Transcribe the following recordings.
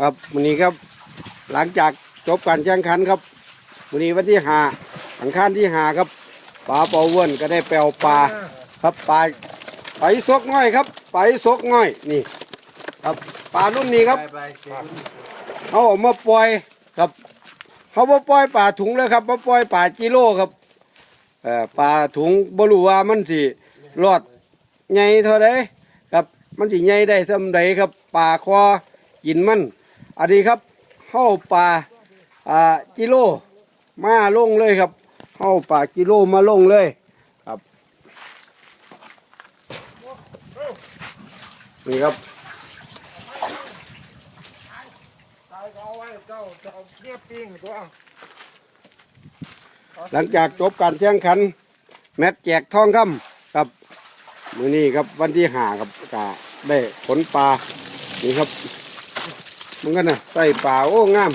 ครับวันนี้ครับหลังจากจบการแข่งขันครับวันนี้วันที่หาอังคารที่หาครับปลาเปาเวินก็ได้แปลวปลาครับปลาไปซกง่อยครับไปซกง่อยนี่ ครับปลารุ่นนี้ครับไปไปเขาเออกมาปล่อยครับเขามาปล่อยปลาถุงเลยครับมาปล่อยปลากิโลครับเอ่อปลาถุงบรู้ว่ามันสิรอดใหญ่เท่าใดครับมันสิใหญ่ได้ส่ำใดครับปลาคอ กินมัน อันนี้ครับเข้าปลาอ่ากิโลมาลงเลยครับเข้าปลากิโลมาลงเลยครับนี่ครับหลังจากจบการแข่งขัน แมตช์แจกทองคำครับ มือนี้ครับวันที่หาครับกาได้ผลปลานี่ครับ มันก็นะใส่ปลาโอ้งาม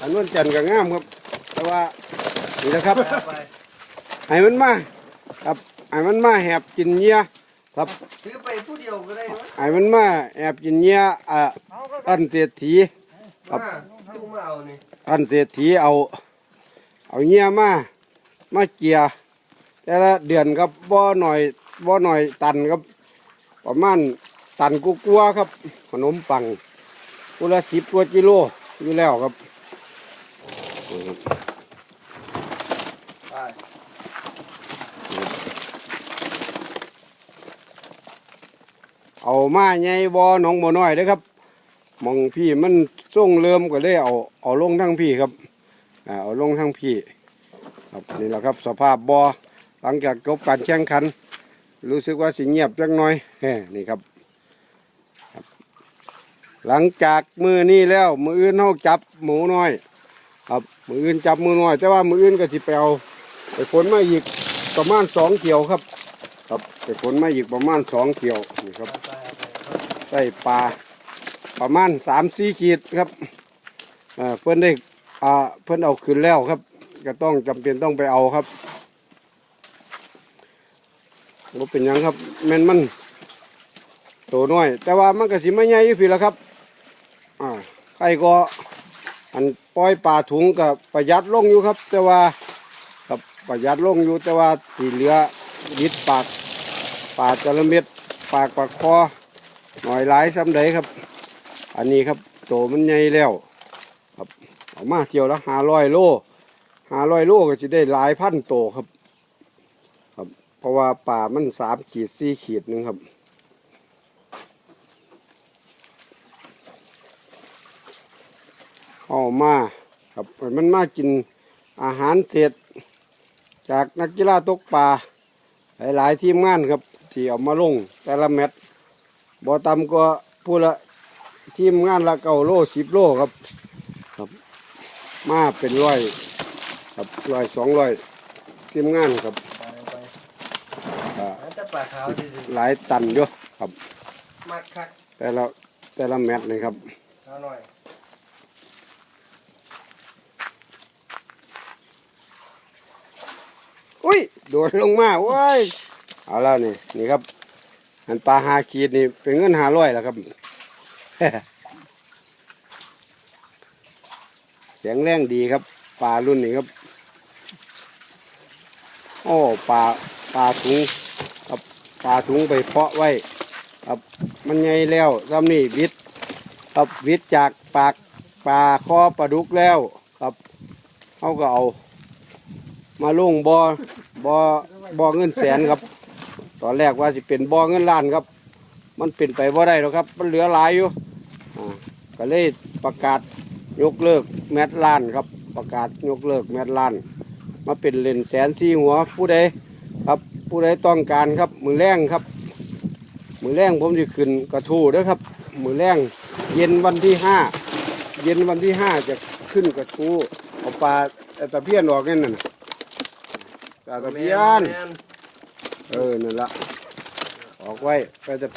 อันนู้นจันทร์ก็งามครับ แต่ว่านี่นะครับไปให้มันมาครับให้มันมาแหบกินเนี้ยครับถือไปผู้เดียวก็ได้มั้ยให้มันมาแอบกินเนี้ยอ่าเอาก็อันเศรษฐีครับมาลุงมาเอานี่อันเศรษฐีเอา เอาเงี้ยมามาเกียแต่ละเดือนครับบ่หน่อยบ่หน่อยตันครับ ประมาณตันกุกลัวาๆครับ ขนมปัง กุละสิบกว่ากิโลอยู่แล้วครับเอามาใหญ่บ่หนองบ่น้อยเด้อครับมองพี่มันส่งเริ่มก็เลยเอาเอาลงทั้งพี่ครับอ่าเอาลงทั้งพี่ครับนี่แหละครับสภาพบ่หลังจากจบการแข่งขัน รู้สึกว่าสิเงียบจักหน่อยนี่ครับ หลังจากมือนี้แล้ว มืออื่นเฮาจับหมูน้อย ครับมืออื่นจับมือน้อย แต่ว่ามืออื่นก็สิไปเอาไปขนมาอีกประมาณสองเกี่ยวครับ ครับไปขนมาอีกประมาณสองเกี่ยวนี่ครับไปไปใส่ปลาประมาณสามสี่ขีดครับเอ่อเพื่อนได้อ่าเพื่อนเอาขึ้นแล้วครับ ก็ต้องจำเป็นต้องไปเอาครับว่าเป็นยังครับแม่นมันโตน้อย แต่ว่ามันก็สิไม่ใหญ่อยู่พี่ละครับ ใครก็อันปล่อยปลาถุงกับประหยัดลงอยู่ครับ แต่ว่ากับประหยัดลงอยู่แต่ว่าสีเหลือยิดปากปลาจระเม็ดปากปากคอหน่อยหลายซ้ำใดครับ อันนี้ครับโตมันใหญ่แล้วครับเอามาเที่ยวละหาร้อยโลหาร้อยโลก็จะได้หลายพันโตครับ ครับ เพราะว่าป่ามันสามขีดสี่ขีดหนึ่งครับ เอามาครับให้มันมากินอาหารเสร็จ จากนักกีฬาตกปลาหลายๆทีมงานครับที่เอามาลงแต่ละแมตช์บ่ต่ำกว่าผู้ละทีมงานละเก้าโลสิบโลครับครับ มาเป็นร้อยครับร้อยสองร้อยทีมงานครับไปไปอ่าอันจะปลาขาวดีหลายตันอยู่ครับๆมัดคักแต่ละแต่ละแมตช์นี่ครับ อุ้ยโดดลงมาโว้ยเอาแล้วนี่นี่ครับ อันปลาหาขีดนี่เป็นเงินหาร้อยแล้วครับแข็งแรงดีครับปลารุ่นนี้ครับโอ้ปลาปลาถุงครับปลาถุงไปเพาะไว้ครับมันใหญ่แล้วซ้ำนี่วิทย์ครับวิทย์จากปากปลาคอปลาดุกแล้วครับเขาก็เอา มาลงบอบอบอเงินแสนครับ ตอนแรกว่าจะเป็นบอเงินล้านครับ มันเป็นไปบ่ได้หรอกครับ มันเหลือหลายอยู่อ่าก็เลยประกาศยกเลิกแมตล้านครับ ประกาศยกเลิกแมตล้าน มาเป็นเล่นแสนสี่หัวผู้ใดครับผู้ใดต้องการครับ มือแรงครับ มือแรงผมจะขึ้นกระทู้ด้วยครับ มือแรงเย็นวันที่ห้าเย็นวันที่ห้าจะขึ้นกระทู้เอาปลาตะเพียนออกนั่นน่ะ ปลาตะเพียน แม่นเออ นั่นละออกไว้ ไปจะ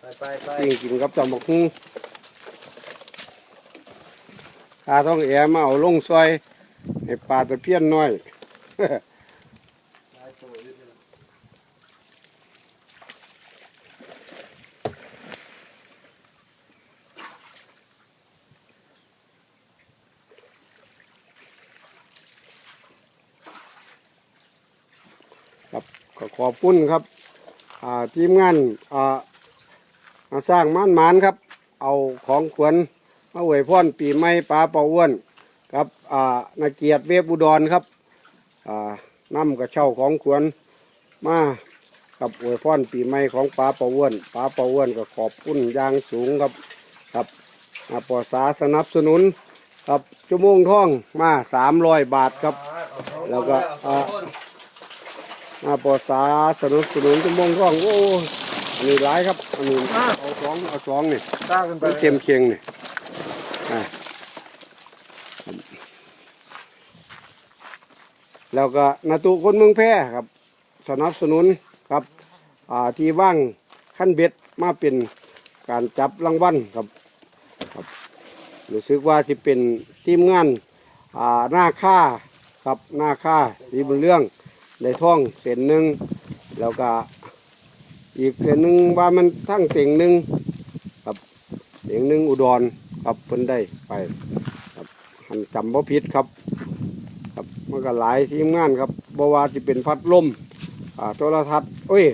ไปไปไปปิ้งกินกับจอมบักฮูข้าท้องแอมาเอาลงซอยให้ปลาตะเพียนน้อย หลายตัวอยู่นี่ล่ะ ก็ขอบคุณครับทีมงานามาสร้างม่านหมานครับ เอาของขวัญมาอวยพรปีใหม่ปลาเป่าอ้วนครับนาเกียรติเวฟอุดรครับอ่านำกระเช่าของขวัญมากับอวยพรปีใหม่ของปลาเป่าอ้วนปลาเป่าอ้วนก็ขอบคุณอย่างสูงครับครับปอสาสนับสนุนครับชั่วโมงท่องมาสามร้อยบาทครับ แล้วก็ คนเอาสองคนอาปอสาสนับสนุนชั่วโมงท่องโอ้อันนี้หลายครับอันนี้เอาสองเอาสองนี่สร้างกันไปมันเต็มเคียงนี่อ่าแล้วก็นาตุคนเมืองแพร่ครับ สนับสนุนครับอ่าที่ว่างขั้นเบ็ดมาเป็นการจับรางวัลครับครับรู้สึกว่าที่เป็นทีมงานอ่าหน้าค่าครับหน้าค่าสีบุญเรื่อง ได้ท่องเส้นหนึ่งแล้วก็อีกเส้นหนึ่งว่ามันทั้งเต่งหนึ่งกับเสียงหนึ่งอุดรครับเพิ่นได้ไปครับหันจำบ่ผิดครับครับมันก็หลายทีมงานครับบว่าสิเป็นพัดลมอ่าโทรทัศน์โอ้ย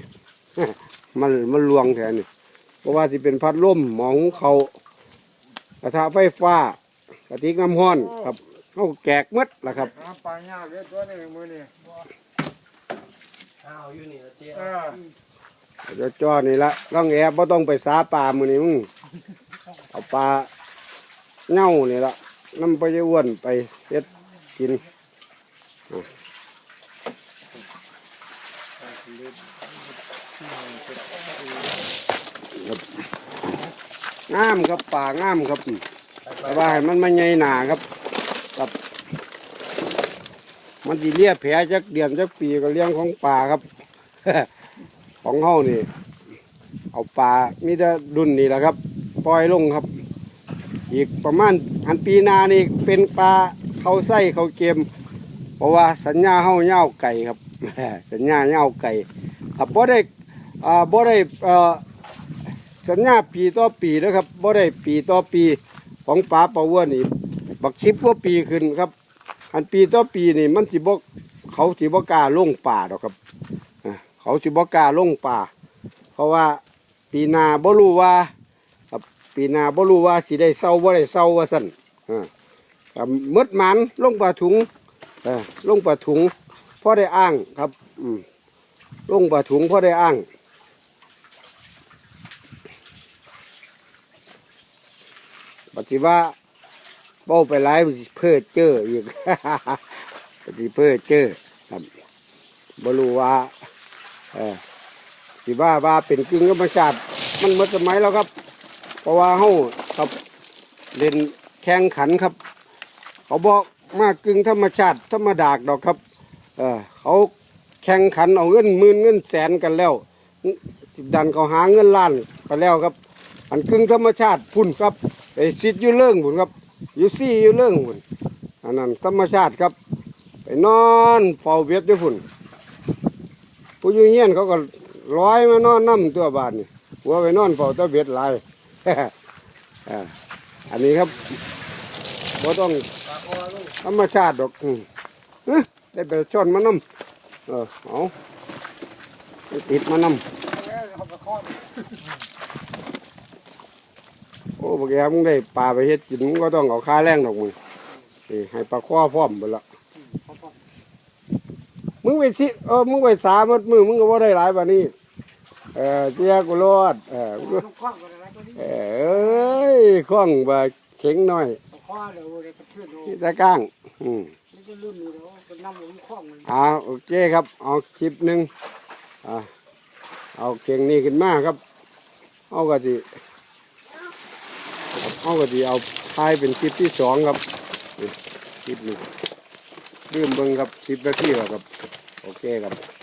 มันมันลวงแทนนี่บ่ว่าสิเป็นพัดลมหมองเขากระทะไฟฟ้ากระติกน้ำห้อนครับเขาแกกหมดล่ะครับปลาหญ้าเลี้ยตัวนี้มือนี่ เอาอยู่นี่ละเตี้ยเออเจ้าจ้อนี่ละต้องแอบบ่ต้องไปสาปลามื้อนี้มึงเอาปลาเน่านี่ละน้ำไปจะอ้วนไปเฮ็ดกินงามครับป่างามครับแต่ว่าให้มันไม่ใหญ่หนาครับครับ มันดีเลียแผลจักเดือนจักปีก็เลี้ยงของป่าครับ ของเฮานี่ เอาป่ามีแต่ดุนนี่แหละครับ ปล่อยลงครับ อีกประมาณอันปีหนานี่เป็นปลาเขาไส้เขาเกมเพราะว่าสัญญาเฮาเง่าไก่ครับ สัญญาเง่าไก่ครับบ่ได้อ่าบ่ได้อ่อสัญญาปีต่อปีนะครับบ่ได้ปีต่อปีของปลาปลาวัวนี่บักชิบว่าปีขึ้นครับ อันปีต่อปีนี่มันสิบ่เขาสิบ่กล้าลงป่าดอกครับเขาสิบ่กล้าลงป่า เพราะว่าปีนาบ่รู้ว่าปีนาบ่รู้ว่าสิได้เศร้าบ่ได้เศร้าว่าซั่นอ่าครับมดมันลงป่าถุงเออลงป่าถุงพ่อได้อ้างครับอืมลงป่าถุงพ่อได้อ้างปฏิว่า เบ้าไปไล่เพื่อเจออีกปฏิเพื่อเจอครับบรูว่าเออสิว่าว่าเป็นกึ่งธรรมชาติมันหมดสมัยแล้วครับ เพราะว่าเฮาครับเล่นแข่งขันครับ เขาบอกมากกึ่งธรรมชาติธรรมดากดอกครับ เออเขาแข่งขันเอาเงินหมื่นเงินแสนกันแล้วดันเขาหาเงินล้านไปแล้วครับ อันกึ่งธรรมชาติพุ่นครับไอ้ซิดอยู่เรื่องพุ่นครับ อยู่ซี่อยู่เรื่องพุ่นอันนั้นธรรมชาติครับ ไปนอนเฝ้าเบ็ดอยู่พุ่นผู้ยู่เฮียนเขาก็ร้อยมานอนน้ำตัวบานนี่หัวไปนอนเฝ้าแตะเบ็ดลายอันนี้ครับบ่ต้องธรรมชาติดอกเอ้อได้ไปช่อนมาน้ำเออเอาติดมาน้ำเอาไปข้อโอ้ บางแกมึงได้ปลาไปเฮ็ดกินมึงก็ต้องเอาค่าแรงดอกมึงนี่ให้ปลาข้อพร้อมหมดละมึงไปสิเออมึงไปสามดมือมึงก็ว่าได้หลายกว่านี้เออเจ้ากูรอดเออเอ้ยคล้องบาเข็งหน่อยที่ตะก้างอืมนี่จะลืมอยู่แล้วเอาโอเคครับ เอาคลิปหนึ่งอ่าเอาเข่งนี้ขึ้นมาครับ เอาก็ดี เอาก็ดีเอาท้ายเป็นคลิปที่สองครับคลิปนี้ลืมเบิ่งครับคลิปนาทีแล้วครับโอเคครับ